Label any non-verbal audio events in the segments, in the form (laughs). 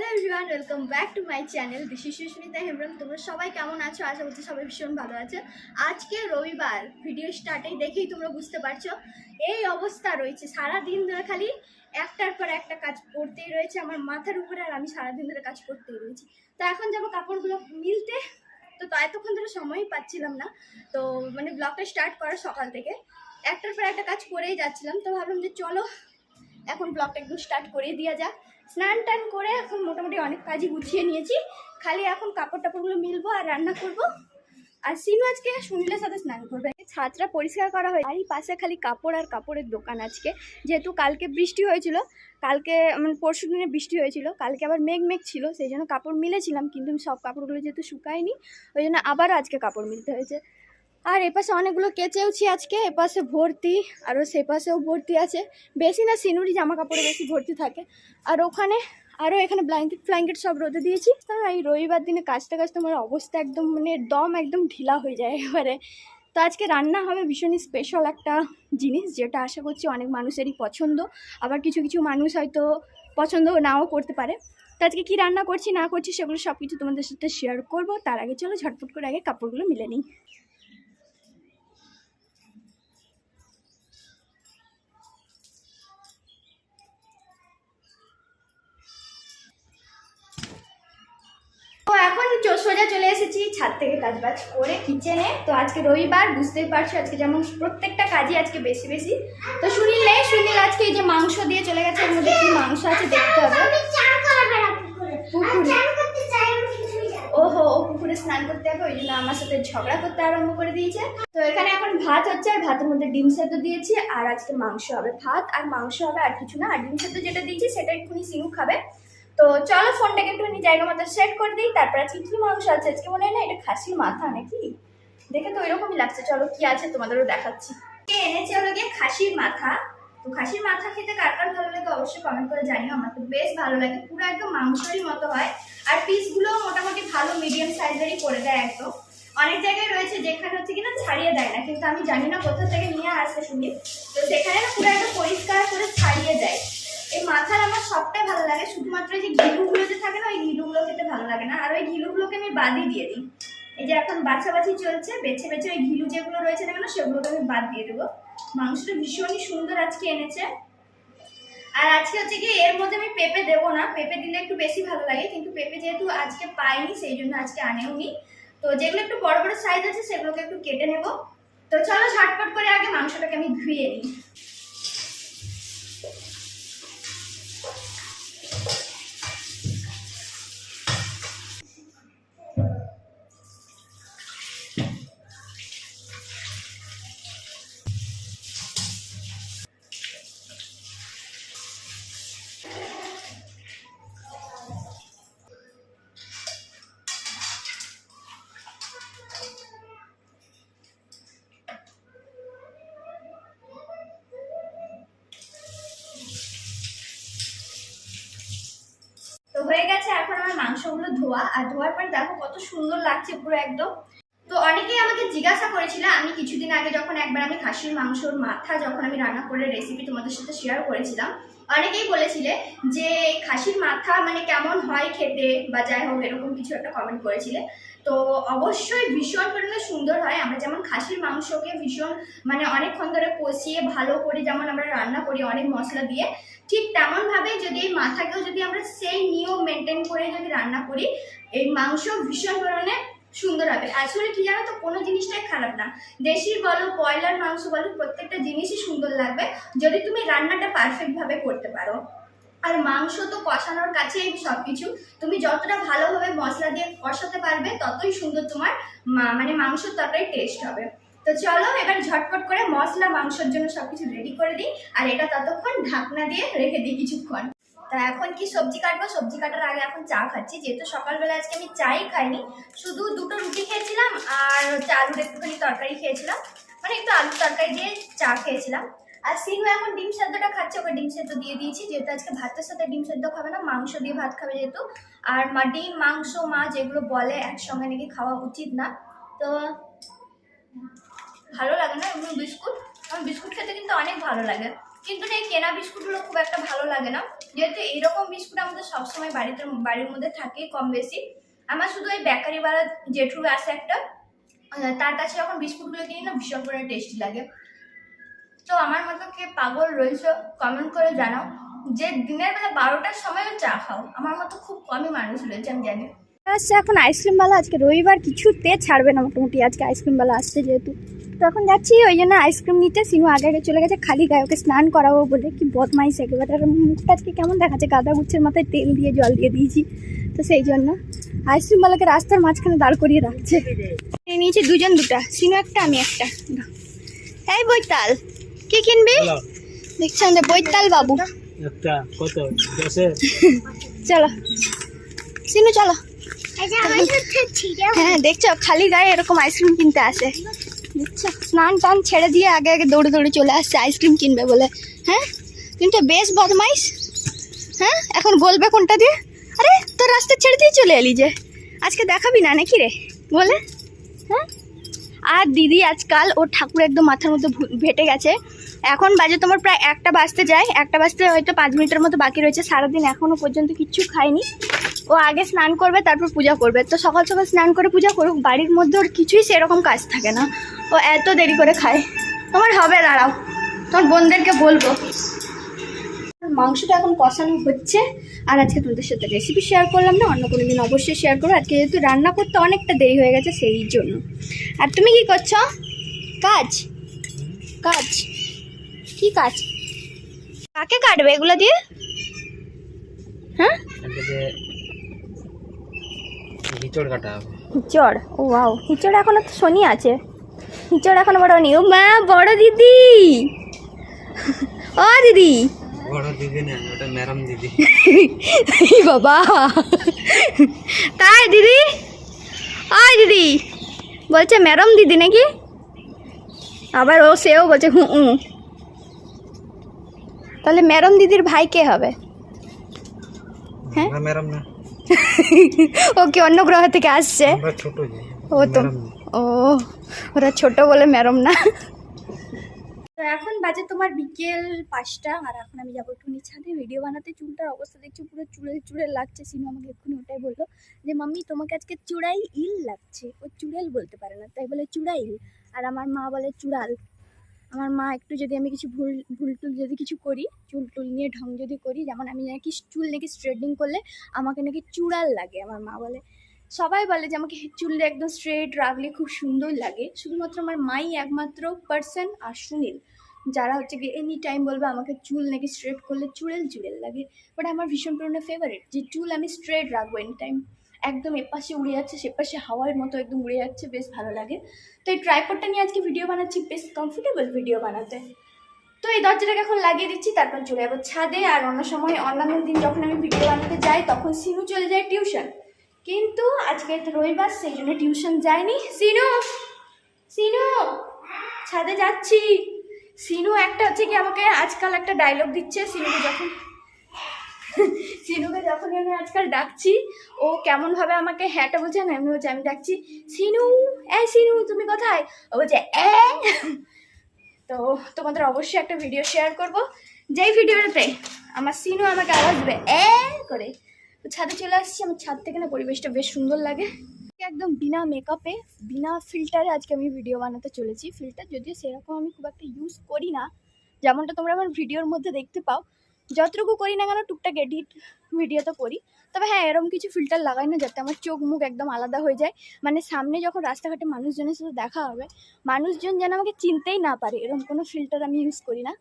Hello everyone welcome back to my channel this is Sushmita তোমরা সবাই কেমন আছো? আশা করছি সবাই ভীষণ ভালো আছে। আজকে রবিবার ভিডিও স্টার্টেই দেখেই তোমরা বুঝতে পারছ। এই অবস্থা রয়েছে সারা দিন ধরে খালি একটার পর একটা কাজ করতেই রয়েছে আমার মাথার উপরে আর আমি সারাদিন ধরে কাজ করতেই রয়েছি। তো এখন যাব কাপড়গুলো মিলতে। তো তা এতক্ষণ ধরে সময়ই পাচ্ছিলাম না। তো মানে ব্লগটা স্টার্ট করার সকাল থেকে। একটার পর একটা কাজ করেই যাচ্ছিলাম। তো ভাবলাম যে চলো, এখন ব্লগটা একটু স্টার্ট করে দেওয়া যাক। স্নান টান করে এখন মোটামুটি অনেক কাজই গুছিয়ে নিয়েছি। খালি এখন কাপড় টাপড়গুলো মিলবো আর রান্না করব। আর সিনু আজকে সুনীলের সাথে স্নান করবে। ছাদটা পরিষ্কার করা হয় এই পাশে খালি কাপড় আর কাপড়ের দোকান আজকে। যেহেতু কালকে বৃষ্টি হয়েছিল, কালকে মানে পরশু দিনে বৃষ্টি হয়েছিল, কালকে আবার মেঘ মেঘ ছিল, সেই জন্য কাপড় মিলেছিলাম, কিন্তু সব কাপড়গুলো যেহেতু শুকায়নি, ওই জন্য আবারও আজকে কাপড় মিলতে হয়েছে। আর এপাশে অনেকগুলো কেচেওছি আজকে, এপাশে ভর্তি, আরও সেপাশেও ভর্তি আছে। বেশি না, সিনুরি জামা কাপড়ে বেশি ভর্তি থাকে। আর ওখানে আরও এখানে ব্ল্যাঙ্কেট ফ্ল্যাঙ্কেট সব রোদে দিয়েছি। তা এই রবিবার দিনে কাচতে কাচতে আমার অবস্থা একদম মানে দম একদম ঢিলা হয়ে যায় এবারে। তো আজকে রান্না হবে ভীষণই স্পেশাল একটা জিনিস, যেটা আশা করছি অনেক মানুষেরই পছন্দ। আবার কিছু কিছু মানুষ হয়তো পছন্দ নাও করতে পারে। তো আজকে কী রান্না করছি, না করছি, সেগুলো সব কিছু তোমাদের সাথে শেয়ার করব। তার আগে চলো ঝটপট করে আগে কাপড়গুলো মিলে নিই। তো এখন সোজা চলে এসেছি ছাদ থেকে কাজ বাজ করে কিচেনে তো আজকে রবিবার বুঝতেই পারছ আজকে যেমন প্রত্যেকটা কাজই আজকে বেশি বেশি। তো সুনীল নেই সুনীল আজকে এই যে মাংস দিয়ে চলে গেছে এর মধ্যে কি মাংস আছে দেখতে হবে। ওহো ও পুকুরে স্নান করতে হবে ওই জন্য আমার সাথে ঝগড়া করতে আরম্ভ করে দিয়েছে। তো এখানে এখন ভাত হচ্ছে আর ভাতের মধ্যে ডিম সেদ্ধ দিয়েছি আর আজকে মাংস হবে ভাত আর মাংস হবে আর কিছু না। আর ডিম সেদ্ধ যেটা দিয়েছি সেটা এক্ষুনি সিনু খাবে। তো চলো ফোনটাকে একটুখানি জায়গা মতো সেট করে দিই, তারপর আজকে কি মাংস আছে? আজকে মনে হয় না এটা খাসির মাথা নাকি? দেখে তো ওইরকমই লাগছে। চলো কি আছে তোমাদেরও দেখাচ্ছি। এনেছে হলো গিয়ে খাসির মাথা? তো খাসির মাথা খেতে কার কার ভালো লাগে অবশ্যই কমেন্ট করে জানিও। আমার তো বেশ ভালো লাগে। পুরো একদম মাংসেরই মতো হয়। আর পিসগুলো মোটামুটি ভালো মিডিয়াম সাইজেরই করে দেয় একদম। অনেক জায়গায় রয়েছে যেখানে হচ্ছে কিনা ছাড়িয়ে দেয় না, কিন্তু আমি জানি না কোথা থেকে নিয়ে আসে শুনি। তো সেখানে না পুরো একদম পরিষ্কার করে ছাড়িয়ে দেয়। এই মাথার আমার সবটাই ভালো লাগে, শুধুমাত্র এই যে ঘিলুগুলো যে থাকে না, ওই ঘিলুগুলো খেতে ভালো লাগে না। আর ওই ঘিলুগুলোকে আমি বাদই দিয়ে দিই। এই যে এখন বাছাবাছি চলছে, বেছে বেছে ওই ঘিলু যেগুলো রয়েছে না, সেগুলোকে আমি বাদ দিয়ে দেবো। মাংসটা ভীষণই সুন্দর আজকে এনেছে। আর আজকে হচ্ছে কি, এর মধ্যে আমি পেঁপে দেবো না। পেঁপে দিলে একটু বেশি ভালো লাগে, কিন্তু পেঁপে যেহেতু আজকে পাইনি, সেই জন্য আজকে আনেও নি তো যেগুলো একটু বড় বড় সাইজ আছে, সেগুলোকে একটু কেটে নেব। তো চলো ঝটপট করে আগে মাংসটাকে আমি ধুয়ে নিই। ধোয়া, আর ধোয়ার পর দেখো কত সুন্দর লাগছে পুরো একদম। তো অনেকেই আমাকে জিজ্ঞাসা করেছিল, আমি কিছুদিন আগে যখন একবার আমি খাসির মাংসর মাথা যখন আমি রান্না করে রেসিপি তোমাদের সাথে শেয়ার করেছিলাম, অনেকেই বলেছিলে যে খাসির মাথা মানে কেমন হয় খেতে, বা যাই হোক এরকম কিছু একটা কমেন্ট করেছিলে। তো অবশ্যই ভীষণ পরিমাণে সুন্দর হয়। আমরা যেমন খাসির মাংসকে ভীষণ মানে অনেকক্ষণ ধরে কষিয়ে ভালো করে যেমন আমরা রান্না করি অনেক মশলা দিয়ে, ঠিক তেমন ভাবে যদি এই মাথাকেও যদি আমরা সেই নিয়ম মেনটেন করে যদি রান্না করি, এই মাংস ভীষণ পরিমাণে সুন্দর হবে। আসলে কি জানো তো, কোনো জিনিসটাই খারাপ না। দেশি বলো, ব্রয়লার মাংস বলো, প্রত্যেকটা জিনিসই সুন্দর লাগবে। যদি তুমি রান্নাটা পারফেক্টভাবে করতে পারো। আর মাংস তো কষানোর কাছেই সব কিছু তুমি যতটা ভালোভাবে মশলা দিয়ে কষাতে পারবে, ততই সুন্দর তোমার মানে মাংসর ততটাই টেস্ট হবে। তো চলো, এবার ঝটপট করে মশলা, মাংসের জন্য সবকিছু রেডি করে দিই, আর এটা ততক্ষণ ঢাকনা দিয়ে রেখে দিই কিছুক্ষণ। তা এখন কি সবজি কাটবো? সবজি কাটার আগে এখন চা খাচ্ছি, যেহেতু সকালবেলা আজকে আমি চাই খাইনি। শুধু দুটো রুটি খেয়েছিলাম, আর হচ্ছে আলুর একটুখানি তরকারি খেয়েছিলাম। মানে একটু আলুর তরকারি দিয়ে চা খেয়েছিলাম। আর সিনু এখন ডিম সেদ্ধটা খাচ্ছে, ওকে ডিম সেদ্ধ দিয়ে দিয়েছি, যেহেতু আজকে ভাতের সাথে ডিম সেদ্ধ খাবে না, মাংস দিয়ে ভাত খাবে যেহেতু। আর মা ডিম, মাংস, মা যেগুলো বলে একসঙ্গে নাকি খাওয়া উচিত না। তো ভালো লাগে না এমনি বিস্কুট? আমার বিস্কুট খেতে কিন্তু অনেক ভালো লাগে। কিন্তু এই কেনা বিস্কুটগুলো খুব একটা ভালো লাগে না। যেহেতু এরকম বিস্কুট আমাদের সবসময় বাড়িতে, বাড়ির মধ্যে থাকে কম বেশি। আমার শুধু ওই বেকারিওয়ালা জেঠুর আছে একটা তার কাছে যখন বিস্কুটগুলো কিনি না, ভীষণ করে টেস্টি লাগে। তো আমার মতো কে পাগল রয়েছে কমেন্ট করে জানাও। যে দিনের বেলা বারোটার সময়ও চা খাও, আমার মতো খুব কমই মানুষ রয়েছে, আমি জানি। আসছে এখন আইসক্রিমওয়ালা আজকে রবিবার, কিছুতে ছাড়বে না মোটামুটি, আজকে আইসক্রিমওয়ালা আসছে যেহেতু। তো এখন যাচ্ছি, ওই জন্য আইসক্রিম নিতে সিনু আগে আগে চলে গেছে, খালি গায়ে ওকে স্নান করাবো বলে, কি বদমাইশ একেবারে। মুখটা আজকে কেমন দেখাচ্ছে, গাঁদা গুচ্ছের মাথায় তেল দিয়ে, জল দিয়ে দিয়েছি, তো সেই জন্য আইসক্রিমওয়ালাকে রাস্তার মাঝখানে দাঁড় করিয়ে রাখছে। নিয়ে নিয়েছি দুজন দুটা সিনু একটা, আমি একটা। এই বৈতাল। কি কিনবি? দেখছেন যে বৈতাল বাবু। একটা কত? দশের চলো। সিনু চলো। হ্যাঁ দেখছ খালি গায়ে এরকম আইসক্রিম কিনতে আসে। দেখছ স্নান টান ছেড়ে দিয়ে আগে আগে দৌড়ে দৌড়ে চলে আসছে আইসক্রিম কিনবে বলে। হ্যাঁ? কিন্তু বেশ বদমাইশ। হ্যাঁ? এখন বলবে কোনটা দিয়ে? আরে তোর রাস্তা ছেড়ে দিয়ে চলে এলি যে। আজকে দেখাবি না নাকি রে? বলে। হ্যাঁ? আর দিদি আজকাল ওর ঠাকুর একদম মাথার মধ্যে ভু- ভেটে গেছে। এখন বাজে তোমার প্রায় একটা বাজতে যায়। একটা বাজতে হয়তো পাঁচ মিনিটের মতো বাকি রয়েছে। সারাদিন এখনও পর্যন্ত কিচ্ছু খায়নি ও আগে স্নান করবে, তারপর পূজা করবে। তো সকাল সকাল স্নান করে পূজা করুক, বাড়ির মধ্যে ওর কিছুই সেরকম কাজ থাকে না। ও এত দেরি করে খায়। তোমার হবে, দাঁড়াও। তোমার বোনদেরকে বলব। মাংসটা এখন কষানো হচ্ছে। আর আজকে তোমাদের সাথে রেসিপি শেয়ার করলাম না, অন্য কোনো দিন অবশ্যই শেয়ার করব। আজকে যেহেতু রান্না করতে অনেকটা দেরি হয়ে গেছে, সেই জন্য। আর তুমি কি করছ? কাজ? কাজ? কি কাজ? কাকে কাটবে এগুলো দিয়ে? হ্যাঁ? এটাকে হিচড় কাটা হবে। হিচড়? ও ওয়াও হিচড় এখনও তো শনি আছে। হিচড় এখনও বড় নি ও মা বড় দিদি! ও দিদি! বড় দিদি না ওটা ম্যারাম দিদি। বাবা! তাই দিদি? আয় দিদি! বলছে ম্যাডাম দিদি নাকি? আবার ও সেও বলছে হুঁ উ তাহলে ম্যাডাম দিদির ভাই কে হবে? হ্যাঁ? আমরা না। (laughs) ও অন্য গ্রহ থেকে আসছে? আমরা ছোট যে ও তো। ও ওরা ছোট বলে ম্যারম না। তো এখন বাজে তোমার বিকেল পাঁচটা আর এখন আমি যাব একটুখানি ছাদে ভিডিও বানাতে চুলটার অবস্থা দেখছি পুরো চুড়েল চুড়েল লাগছে। সিনু আমাকে এক্ষুনি ওটাই বলল যে মাম্মি তোমাকে আজকে চূড়াই ইল লাগছে। ও চুড়েল বলতে পারে না তাই বলে চূড়াইল। আর আমার মা বলে চূড়াল। আমার মা একটু যদি আমি কিছু ভুল ভুল টুল যদি কিছু করি চুল টুল নিয়ে ঢং যদি করি, যেমন আমি নাকি চুল নাকি স্ট্রেটিং করলে আমাকে নাকি চূড়াল লাগে, আমার মা বলে। সবাই বলে যে আমাকে চুলটা একদম স্ট্রেট রাখলে খুব সুন্দর লাগে। শুধুমাত্র আমার মাই একমাত্র পার্সন আর সুনীল। যারা হচ্ছে গিয়ে এনি টাইম বলবে আমাকে চুল নাকি স্ট্রেট করলে চুড়েল চুড়েল লাগে। বাট আমার ভীষণ পরিমাণে ফেভারিট যে চুল আমি স্ট্রেট রাখব এনি টাইম একদম এপাশে উড়ে যাচ্ছে, সেপাশে হাওয়ার মতো একদম উড়ে যাচ্ছে, বেশ ভালো লাগে। তো এই ট্রাইপডটা নিয়ে আজকে ভিডিও বানাচ্ছি, বেশ কমফোর্টেবল ভিডিও বানাতে। তো এই দরজাটাকে এখন লাগিয়ে দিচ্ছি, তারপর চলে যাব ছাদে। আর অন্য সময়, অন্যান্য দিন যখন আমি ভিডিও বানাতে যাই, তখন সিনু চলে যায় টিউশন কিন্তু আজকে রবিবার, সেই জন্য টিউশন যায়নি। সিনু! সিনু! ছাদে যাচ্ছি। সিনু একটা হচ্ছে কি আমাকে আজকাল একটা ডায়লগ দিচ্ছে। সিনুকে যখন সিনুকে যখনই আমি আজকাল ডাকছি, ও কেমনভাবে আমাকে হ্যাঁটা বলছে, না, এমনি বলছে, আমি ডাকছি, সিনু, এই সিনু, তুমি কোথায়? ও বলছে, এ? তো তোমাদের অবশ্যই একটা ভিডিও শেয়ার করব। যেই ভিডিওটাতে আমার সিনু আমাকে আওয়াজ দেবে, এ? করে, তো ছাদে চলে আসছি, আমার ছাদ থেকে না পরিবেশটা বেশ সুন্দর লাগে। একদম বিনা মেকআপে বিনা ফিল্টারে আজকে আমি ভিডিও বানাতে চলেছি। ফিল্টার যদিও সেরকম আমি খুব একটা ইউজ করি না, যেমনটা তোমরা আমার ভিডিওর মধ্যে দেখতে পাও যতটুকু করি না কেন, টুকটাক এডিট ভিডিও তো করি। তবে হ্যাঁ এরকম কিছু ফিল্টার লাগাই না যাতে আমার চোখ মুখ একদম আলাদা হয়ে যায়। মানে সামনে যখন রাস্তাঘাটে মানুষজনের সাথে দেখা হবে, মানুষজন যেন আমাকে চিনতেই না পারে এরকম কোনো ফিল্টার আমি ইউজ করি না।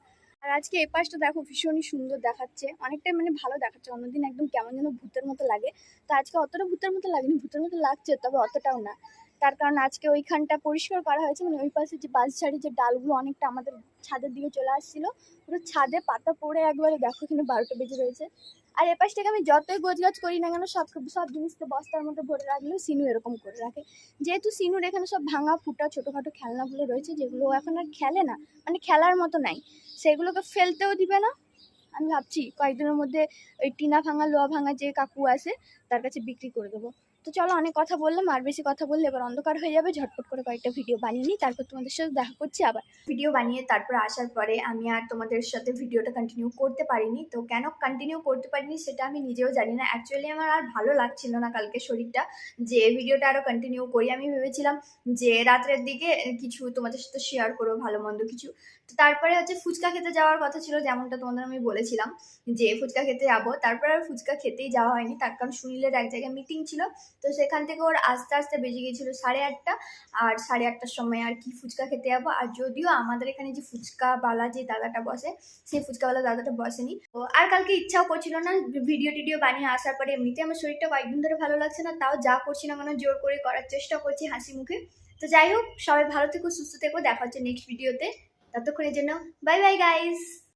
আর আজকে এই পাশটা দেখো, ভীষণই সুন্দর দেখাচ্ছে। অনেকটাই মানে ভালো দেখাচ্ছে, অন্যদিন একদম কেমন যেন ভূতের মতো লাগে। তো আজকে অতটা ভূতের মতো লাগেনি, ভূতের মতো লাগছে, তবে অতটাও না। তার কারণ আজকে ওইখানটা পরিষ্কার করা হয়েছে মানে ওই পাশে যে বাস ঝাড়ি যে ডালগুলো অনেকটা আমাদের ছাদের দিকে চলে আসছিল, পুরো ছাদে পাতা পড়ে একবারে দেখো এখানে বারোটা বেজে রয়েছে। আর এ পাশ থেকে আমি যতই গোছগাছ করি না কেন, সব সব জিনিসকে বস্তার মধ্যে ভরে রাখলেও সিনু এরকম করে রাখে। যেহেতু সিনুর এখানে সব ভাঙা ফুটা ছোটোখাটো খেলনাগুলো রয়েছে, যেগুলো এখন আর খেলে না মানে খেলার মতো নাই। সেগুলোকে ফেলতেও দিবে না। আমি ভাবছি কয়েকদিনের মধ্যে ওই টিনা ভাঙা লোয়া ভাঙা যে কাকু আছে, তার কাছে বিক্রি করে দেবো। তো চলো অনেক কথা বললাম, আর বেশি কথা বললে এবার অন্ধকার হয়ে যাবে। ঝটপট করে কয়েকটা ভিডিও বানিয়ে নিই, তারপর তোমাদের সাথে দেখা করছি আবার। ভিডিও বানিয়ে তারপর আসার পরে আমি আর তোমাদের সাথে ভিডিওটা কন্টিনিউ করতে পারিনি। তো কেন কন্টিনিউ করতে পারিনি সেটা আমি নিজেও জানি না। অ্যাকচুয়ালি আমার আর ভালো লাগছিল না কালকে শরীরটা। যে ভিডিওটা আরও কন্টিনিউ করি, আমি ভেবেছিলাম যে রাত্রের দিকে কিছু তোমাদের সাথে শেয়ার করব, ভালো মন্দ কিছু। তো তারপরে হচ্ছে ফুচকা খেতে যাওয়ার কথা ছিল, যেমনটা তোমাদের আমি বলেছিলাম যে ফুচকা খেতে যাব। তারপরে আর ফুচকা খেতেই যাওয়া হয়নি। তার কারণ সুনীলের এক জায়গায় মিটিং ছিল। তো সেখান থেকে ওর আস্তে আস্তে বেজে গিয়েছিল সাড়ে আটটা। আর সাড়ে আটটার সময় আর কি ফুচকা খেতে যাব। আর যদিও আমাদের এখানে যে ফুচকাওয়ালা যে দাদাটা বসে সেই ফুচকাওয়ালা দাদাটা বসেনি। তো আর কালকে ইচ্ছাও করছিল না, ভিডিও টিডিও বানিয়ে আসার পরে এমনিতে আমার শরীরটা কয়েকদিন ধরে ভালো লাগছে না। তাও যা করছি না কেন জোর করে করার চেষ্টা করছি হাসি মুখে। তো যাই হোক, সবাই ভালো থেকো, সুস্থ থেকো। দেখা হচ্ছে নেক্সট ভিডিওতে ততক্ষণের জন্য বাই বাই গাইস